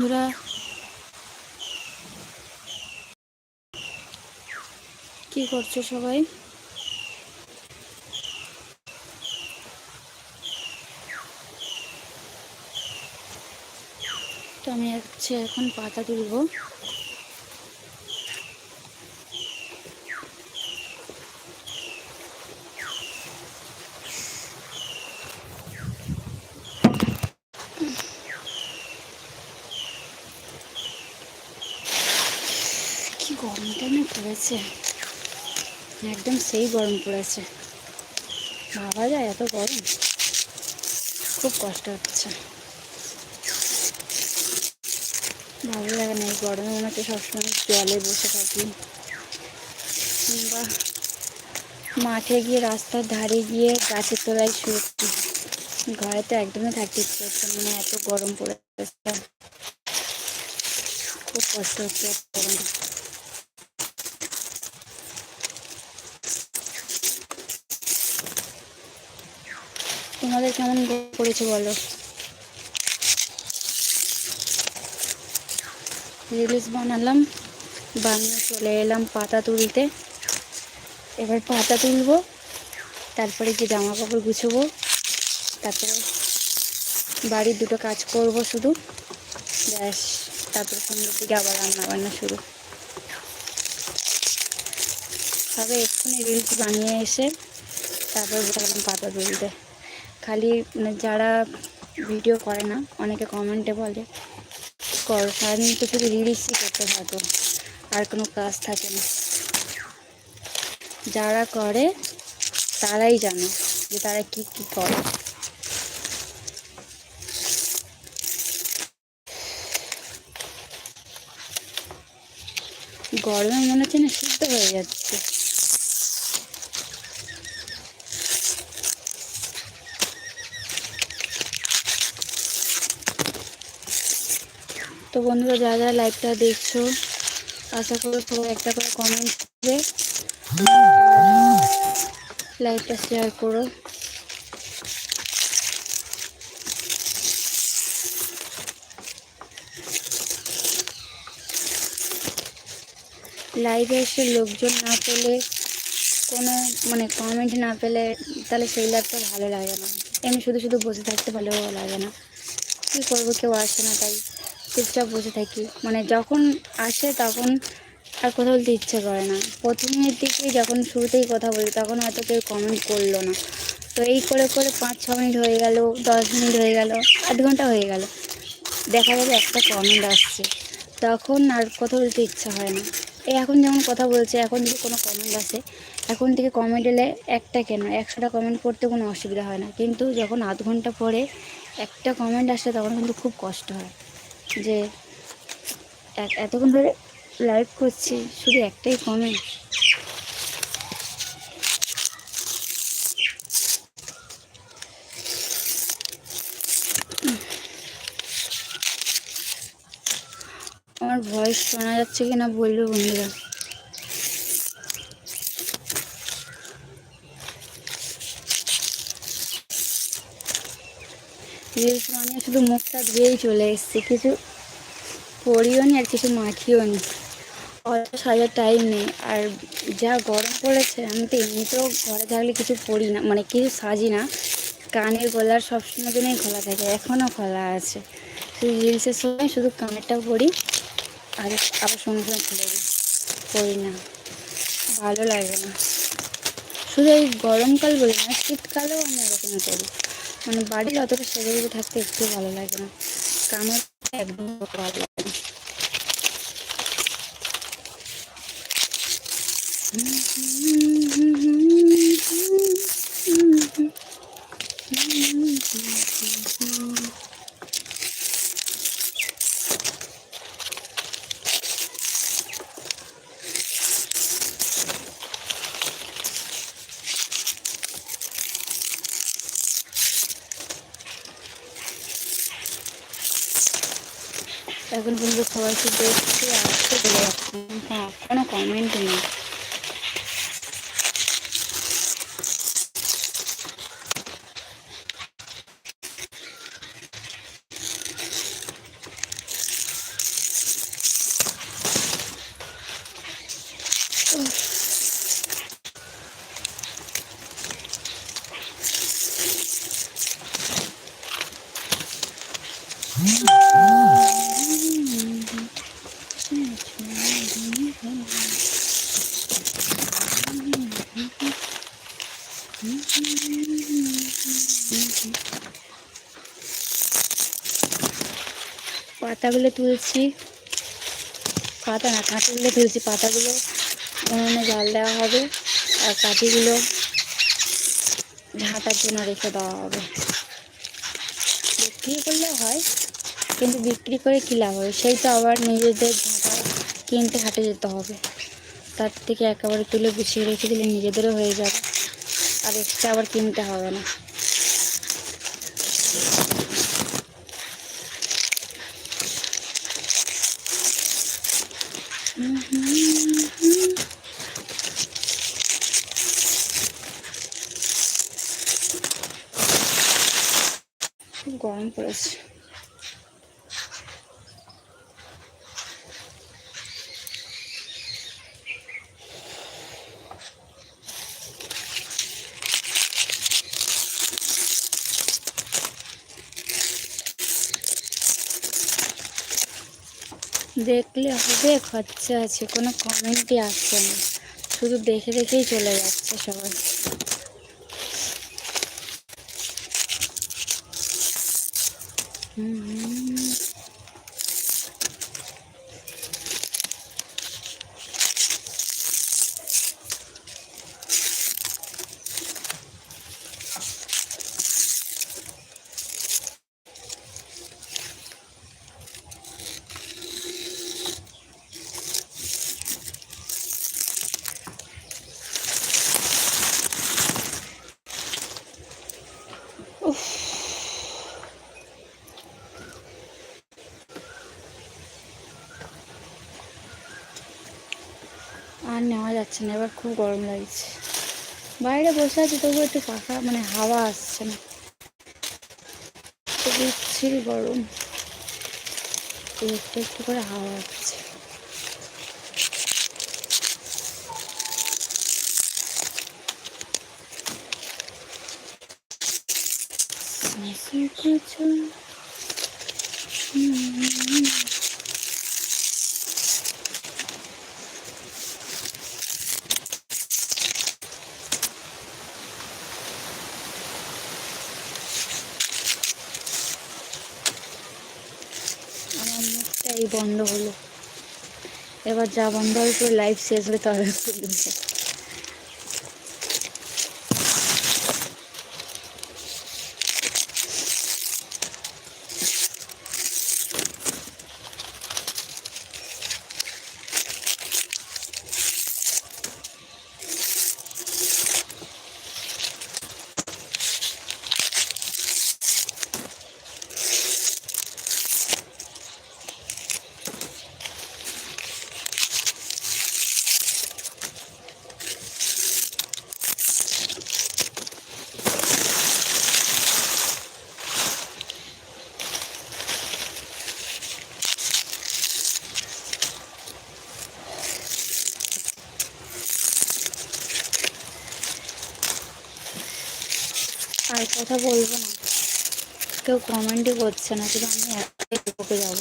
বন্ধুরা। কি করছ সবাই? তো আমি হচ্ছে এখন পাতা তুলবো কি গরমটা না পড়েছে। একদম সেই গরম পড়েছে। ভাবা যায় এত গরম? খুব কষ্ট হচ্ছে। ভালো লাগে না এই গরমে মনে হচ্ছে সবসময় জলে বসে থাকি। কিংবা মাঠে গিয়ে রাস্তার ধারে গিয়ে গাছের তলায় শুয়েছি ঘরে তো একদমই থাকতে ইচ্ছে হচ্ছে মানে এত গরম পড়েছে। খুব কষ্ট হচ্ছে গরমে। তোমাদের কেমন পড়েছে বলো? রিলস বানালাম, বানিয়ে চলে এলাম পাতা তুলতে। এবার পাতা তুলবো, তারপরে যে জামা কাপড় গুছবো, তারপরে বাড়ির দুটো কাজ করব শুধু। ব্যাস, তারপরে সন্ধ্যের দিকে আবার রান্না বান্না শুরু। তবে এক্ষুনি রিলস বানিয়ে এসে তারপরে পাতা তুলতে। খালি মানে যারা ভিডিও করে না, অনেকে কমেন্টে বলে, কর, সারাদিন তো শুধু রিলসই করতে থাকো, আর কোনো কাজ থাকে না। যারা করে, তারাই জানে যে তারা কি কি করে। গরমে মনে হচ্ছে না সিদ্ধ হয়ে যাচ্ছে। তো বন্ধুরা যারা যারা লাইভটা দেখছ, আশা করি সবাই একটা করে কমেন্ট করবে লাইভটা শেয়ার করো। লাইভে এসে লোকজন না পেলে, কোনো মানে কমেন্ট না পেলে, তাহলে সেই লাইভটা ভালো লাগে না। এমনি শুধু শুধু বসে থাকতে ভালো লাগে না। কী করব, কেউ আসে না তাই। চুপচাপ বসে থাকি। মানে যখন আসে তখন আর কথা বলতে ইচ্ছে করে না। প্রথমের দিকে যখন শুরুতেই কথা বলি, তখন হয়তো কেউ কমেন্ট করল না। তো এই করে করে পাঁচ, ছ মিনিট হয়ে গেল, দশ মিনিট হয়ে গেল, আধ ঘণ্টা হয়ে গেল। দেখা যাবে একটা কমেন্ট আসছে। তখন আর কথা বলতে ইচ্ছা হয় না। এই এখন যেমন কথা বলছে, এখন যদি কোনো কমেন্ট আসে, এখন থেকে কমেন্ট এলে একটা কেন? একশোটা কমেন্ট করতে কোনো অসুবিধা হয় না। কিন্তু যখন আধ ঘণ্টা পরে একটা কমেন্ট আসে, তখন কিন্তু খুব কষ্ট হয়। যে এতক্ষণ ধরে লাইভ করছি, শুধু একটাই কমেন্ট আমার ভয়েস শোনা যাচ্ছে কিনা বলবে বন্ধুরা। রিলস বানিয়ে শুধু মুখটা ধুয়েই চলে এসছে। কিছু পরিও নি আর কিছু মাখিও নি। অত সাজার টাইম নেই। আর যা গরম পড়েছে, আমি তো এমনিতেও ঘরে থাকলে কিছু পরি না। মানে কিছু সাজি না। কানের গলার সবসময় জন্যই খোলা থাকে এখনও খোলা আছে। শুধু রিলসের সময় শুধু কানেরটাও পরি, আর আবার সঙ্গে সঙ্গে খুলে দিই। পরি না। ভালো লাগে না। শুধু এই গরমকাল বলি না, শীতকালেও আমি এরকম করি। মানে বাড়ির অতটা সেজে গুজে থাকতে একটু ভালো লাগে না। কানের একদম ভালো লাগে না। এখন পর্যন্ত সবাই শুধু দেখছি চলে যাচ্ছে। হ্যাঁ কমেন্ট নেই। পাতাগুলো তুলছি। পাতা না, কাঁটিগুলো তুলছি। পাতাগুলো উনুনে জাল দেওয়া হবে আর কাঁটিগুলো ঝাঁটার জন্য রেখে দেওয়া হবে। বিক্রি করলে হয়, কিন্তু বিক্রি করে কী লাভ হবে? সেই তো আবার নিজেদের ঝাঁটা কিনতে হাঁটে যেতে হবে। তার থেকে একেবারে তুলে গুছিয়ে রেখে দিলে নিজেদেরও হয়ে যাবে। আর এক্সট্রা আবার কিনতে হবে না খুব গরম পড়েছে দেখলে হবে, খরচা আছে, কোনো কমেন্টই আসছে না। শুধু দেখে দেখেই চলে যাচ্ছে সবাই। হুম। আর নেওয়া যাচ্ছে না, এবার খুব গরম লাগছে। বাইরে বসে আছি তবু একটু পাখা মানে হাওয়া আসছে না। বিচ্ছিরি গরম। একটু একটু করে হাওয়া আসছে। আমার এই বন্ধ হলো। এবার যা বন্ধ হবে লাইভ শেষ হবে তবে কথা বলব না। কেউ কমেন্টই করছে না শুধু আমি একটাই বকে যাব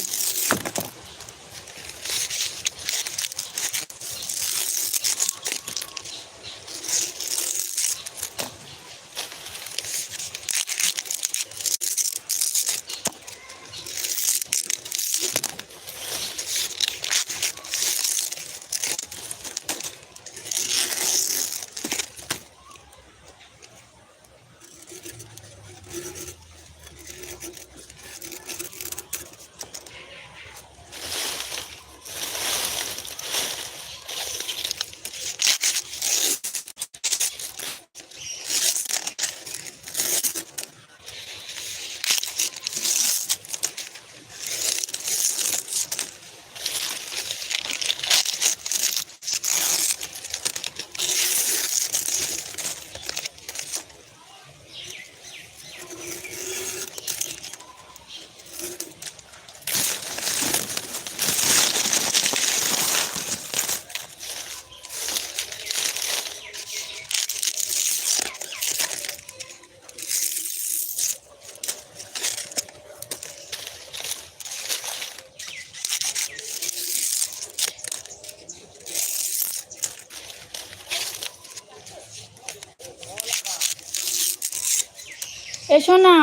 এ সোনা।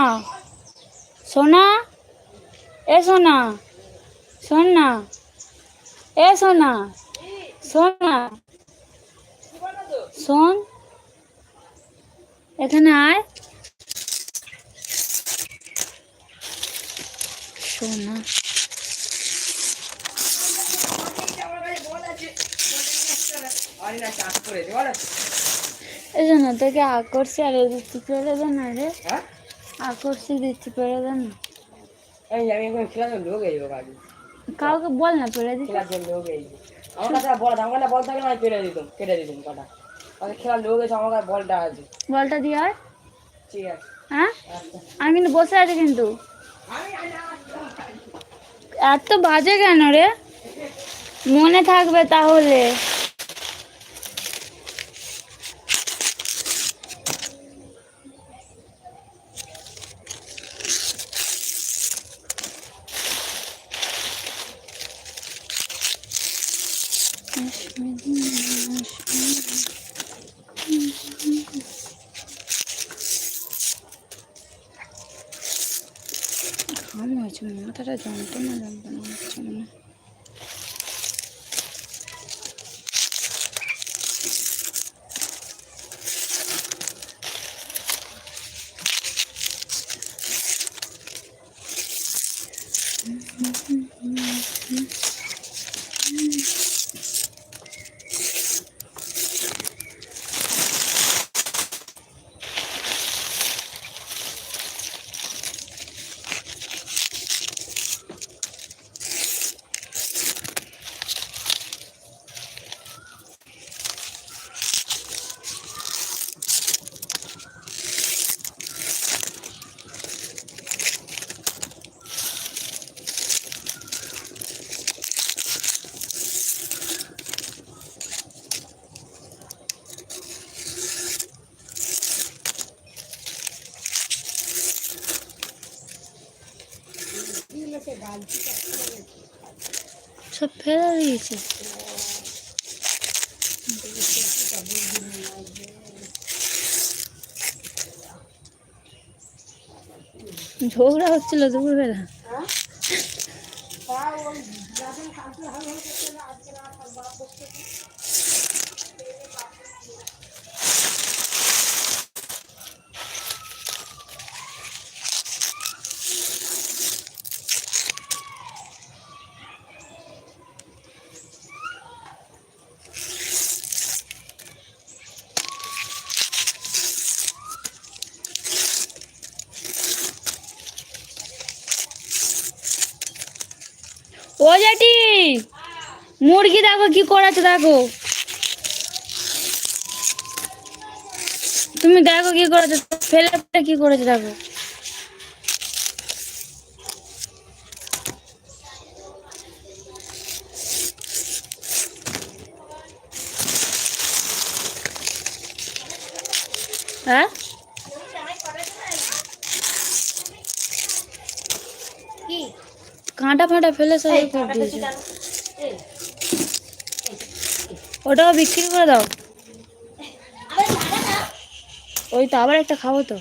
সোনা? এ সোনা। শোন না এ সোনা। শোন না শোন এখানে আয়। সোনা। এই জন্য তোকে আকর্ষি আর এই দিচ্ছি পেরে দে না রে। হ্যাঁ? দিচ্ছি পেরে দে না এই আমি এখন খেলার জন্য লোক এই কাজে কাউকে বল না পেরে দিতে লোক এই আমার কাছে আর বল আছে, আমার কাছে বল থাকলে আমি কেটে দিতাম কেটে দিতাম কাটা আমাকে খেলার লোক এসে আমার কাছে বলটা আছে। বলটা দিয়ে আর ঠিক আছে। হ্যাঁ? আমি কিন্তু বসে আছি কিন্তু। এত বাজে কেন রে? মনে থাকবে তাহলে। ঘাম হয়েছে মাথাটা যন্ত্রণা যন্ত্রণা হচ্ছে মনে। সব ফেলে দিয়েছে। ঝগড়া হচ্ছিল দুপুরবেলা। ও জেঠি, মুরগি দেখো কি করেছে, দেখো। তুমি দেখো কি করেছে, ফেলে কি করেছে, দেখো হ্যাঁ দিয়েছে ওটাও বিক্রি করে দাও। ওই তো আবার একটা খাব তো।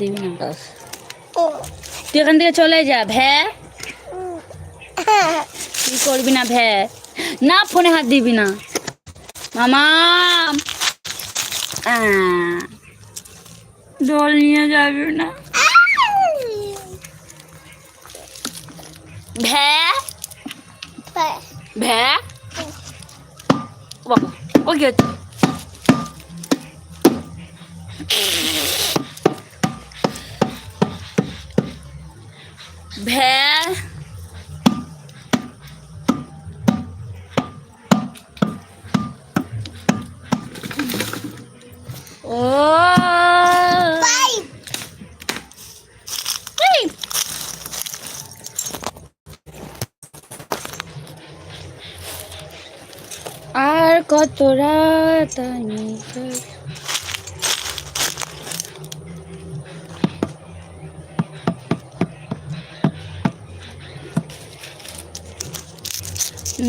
দিবি না। তুই এখান থেকে চলে যা ভ্যা। তুই করবি না ভ্যা। না ফোনে হাত দিবি না। মামা। জল নিয়ে যাবি না। ভ্যা। ভ্যা। বাবা ও কি ভ্যা। ও। আর কত রাত আমি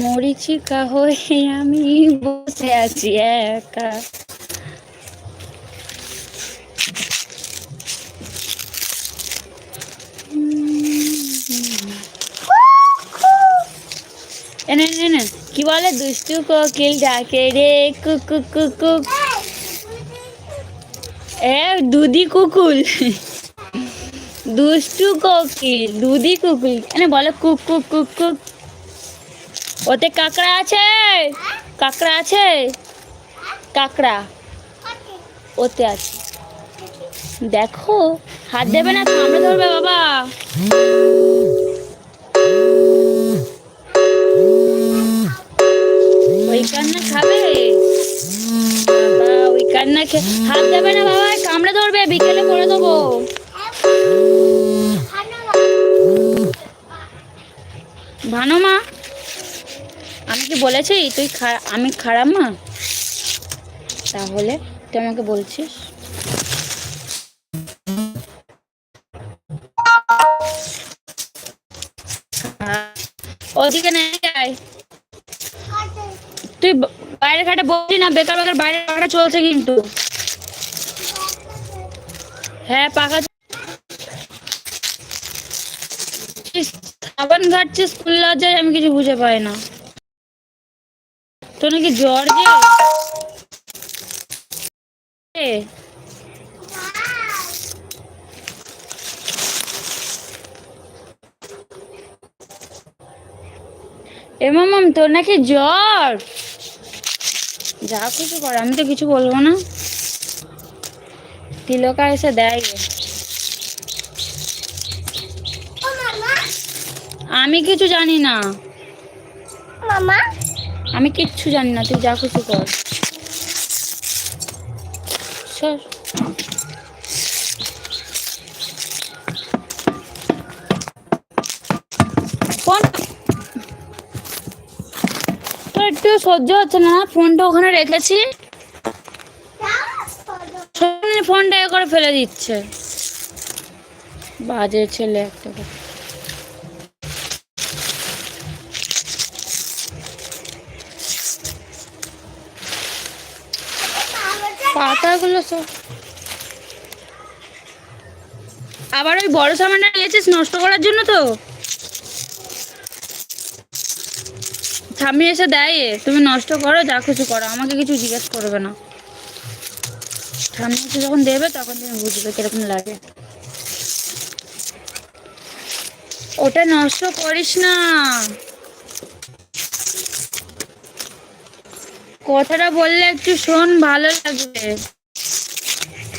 মরিচিকা হয়ে আমি বসে আছি একা। এনে কি বলে? দুষ্টু কোকিল ডাকে রে কুকু কুকু এ দুদি কুকুল। দুষ্টু কোকিল দুদি কুকুল। এনে বলে কুক কুক কুক কুক ওতে কাঁকড়া আছে? কাঁকড়া আছে? কাঁকড়া। ওতে আছে। দেখো, হাত দেবে না সামনে ধরবে বাবা। ওই কান্না খাবে? বাবা, ওই কান্না হাত দেবে না বাবা কামড়ে ধরবে, বিকেলে করে দেবো। ভানো মা কি বলেছি তুই আমি খারাপ মা? তাহলে তুই আমাকে বলছিস? ওদিকে নেই তুই বাইরে ঘাটে বলছি না, বেকার বেকার বাইরে ঘাটে চলছে কিন্তু। হ্যাঁ পাকা সাবান ঘাটছে, স্কুল লজ্জায় আমি কিছু বুঝে পাই না। তোর নাকি জ্বর যে? এ, মামাম তোর নাকি জ্বর? যা কিছু কর আমি তো কিছু বলব না। তিলকা এসে দেয়। আমি কিছু জানি না। মামা। আমি কিচ্ছু জানি না, তুই যা কিছু কর। সর। একটু সহ্য হচ্ছে না, ফোনটা ওখানে রেখেছি। ফোনটা করে ফেলে দিচ্ছে। বাজে ছেলে একটা আবার ওই বড় সামানটা নিয়েছিস নষ্ট করার জন্য তো? স্বামী এসে দেয় তুমি নষ্ট করো, যা কিছু করো, আমাকে কিছু জিজ্ঞেস করবে না। স্বামী এসে যখন দেবে, তখন তুমি বুঝবে কীরকম লাগে। ওটা নষ্ট করিস না। কথাটা বললে একটু শোন, ভালো লাগবে।